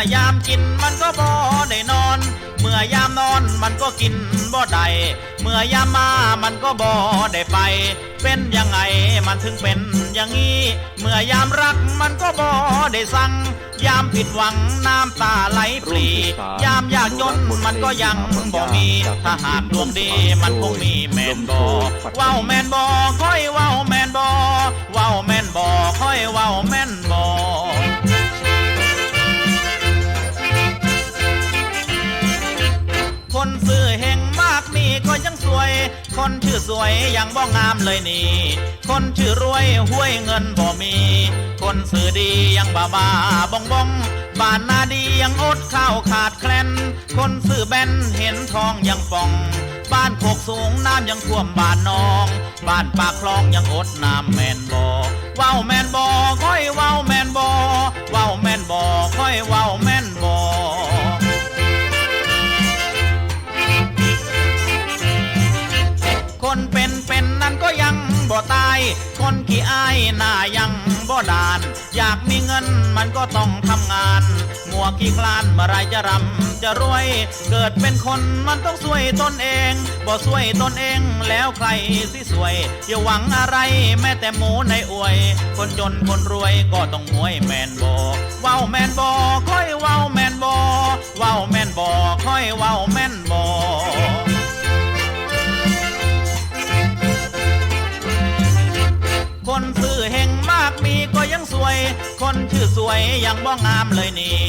อยามกินมันก็บ่ได้นอน เมื่อยามนอนมันก็กินบ่ได้เมื่อยามมามันก็บ่ได้ไป เป็นยังไงมันถึงเป็นอย่างนี้ เมื่อยามรักมันก็บ่ได้สั่งยามผิดหวังน้ำตาไหลปรี ยามอยากจนมันก็ยังบ่มี ถ้าหากดวงดีมันคงมีแมนบอว้าแมนบอค่อยว้าแมนบอว้าแมนบอค่อยว้าแมนบ คนชื่อสวยยังบ่งามเลยนี่ คนชื่อรวยห้วยเงินบ่มี คนซื้อดียังบ้าบ้าบองบองบ้านนาดียังอดข้าวขาดแคลน คนซื้อแบนเห็นทองยังป่องบ้านโคกสูงน้ำยังท่วมบ้านนอง บ้านปากคลองยังอดน้ำแมนบ่ว้าวแมนบ่ค่อยว้าวแมนบ่ว้าวแมนบ่ค่อยว้าว อายหน้ายังบ่ดาน อยากมีเงินมันก็ต้องทำงาน มัวขี้คลานเมื่อไรจะรำจะรวย เกิดเป็นคนมันต้องช่วยตนเอง บ่ช่วยตนเองแล้วใครสิสวย อย่าหวังอะไรแม้แต่หมูในอวย คนจนคนรวยก็ต้องมวยแมนบอว้าวแมนบอค่อยว้าวแมนบอว้าวแมนบอค่อยว้าว คนชื่อสวยยังบ่งามเลยนี่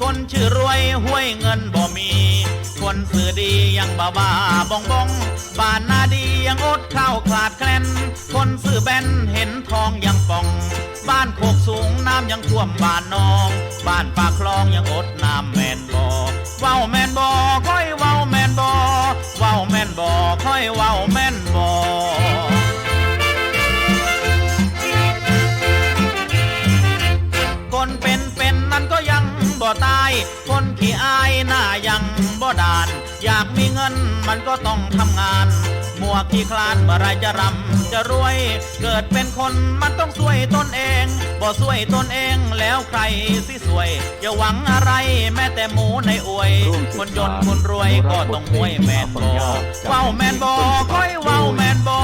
คนชื่อรวยห้วยเงินบ่มี คนซื้อดียังบ้าบ้าบองบองบ้านนาดียังอดข้าวขาดแคลนคนซื้อแบนเห็นทองยังป่อง บ้านโคกสูงน้ำยังท่วมบ้านนอง บ้านปากคลองยังอดน้ำแมนบ่เว้าแมนบ่ค่อยเว้าแมนบ่เว้าแมนบ่ค่อยเว้าแมน คนขี้อายหน้ายังบ่ดาน อยากมีเงินมันก็ต้องทำงานมัวขี้คลานเมื่อไรจะรำจะรวย เกิดเป็นคนมันต้องช่วยตนเอง บ่ช่วยตนเองแล้วใครสิสวยอย่าหวังอะไรแม้แต่หมูในอวย คนจนคนรวยก็ต้องมวยแมนบอเว้าแมนบอค่อยเว้าแมนบอ